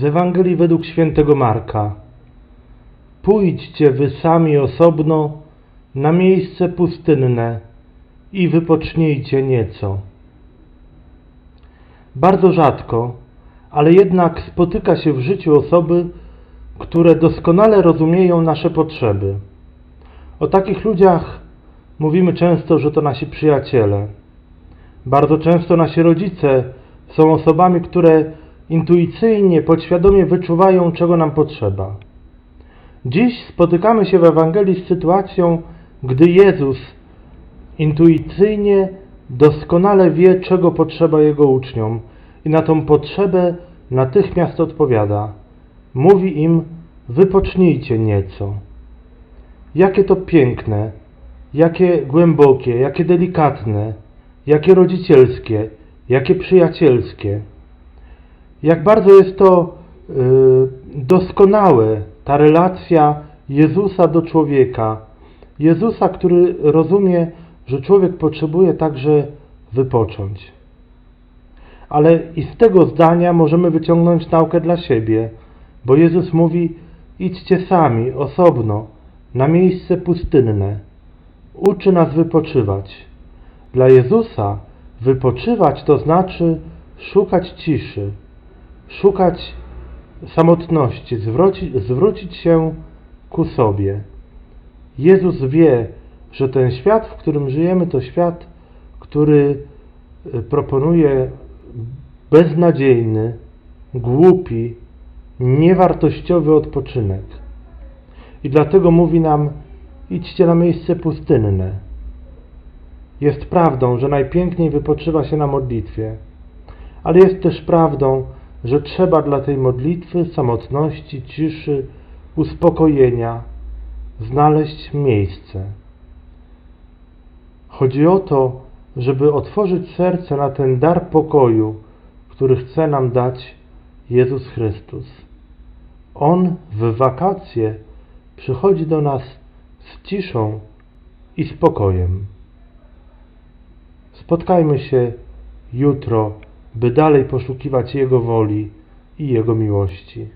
Z Ewangelii według świętego Marka. Pójdźcie wy sami osobno na miejsce pustynne i wypocznijcie nieco. Bardzo rzadko, ale jednak spotyka się w życiu osoby, które doskonale rozumieją nasze potrzeby. O takich ludziach mówimy często, że to nasi przyjaciele. Bardzo często nasi rodzice są osobami, które intuicyjnie, podświadomie wyczuwają, czego nam potrzeba. Dziś spotykamy się w Ewangelii z sytuacją, gdy Jezus intuicyjnie, doskonale wie, czego potrzeba Jego uczniom i na tą potrzebę natychmiast odpowiada. Mówi im, wypocznijcie nieco. Jakie to piękne, jakie głębokie, jakie delikatne, jakie rodzicielskie, jakie przyjacielskie. Jak bardzo jest to y, doskonałe, ta relacja Jezusa do człowieka. Jezusa, który rozumie, że człowiek potrzebuje także wypocząć. Ale i z tego zdania możemy wyciągnąć naukę dla siebie, bo Jezus mówi: idźcie sami, osobno, na miejsce pustynne. Uczy nas wypoczywać. Dla Jezusa wypoczywać to znaczy szukać ciszy, szukać samotności, zwrócić, się ku sobie. Jezus wie, że ten świat, w którym żyjemy, to świat, który y, proponuje beznadziejny, głupi, niewartościowy odpoczynek. I dlatego mówi nam: idźcie na miejsce pustynne. Jest prawdą, że najpiękniej wypoczywa się na modlitwie, ale jest też prawdą, że trzeba dla tej modlitwy, samotności, ciszy, uspokojenia znaleźć miejsce. Chodzi o to, żeby otworzyć serce na ten dar pokoju, który chce nam dać Jezus Chrystus. On w wakacje przychodzi do nas z ciszą i spokojem. Spotkajmy się jutro, by dalej poszukiwać Jego woli i Jego miłości.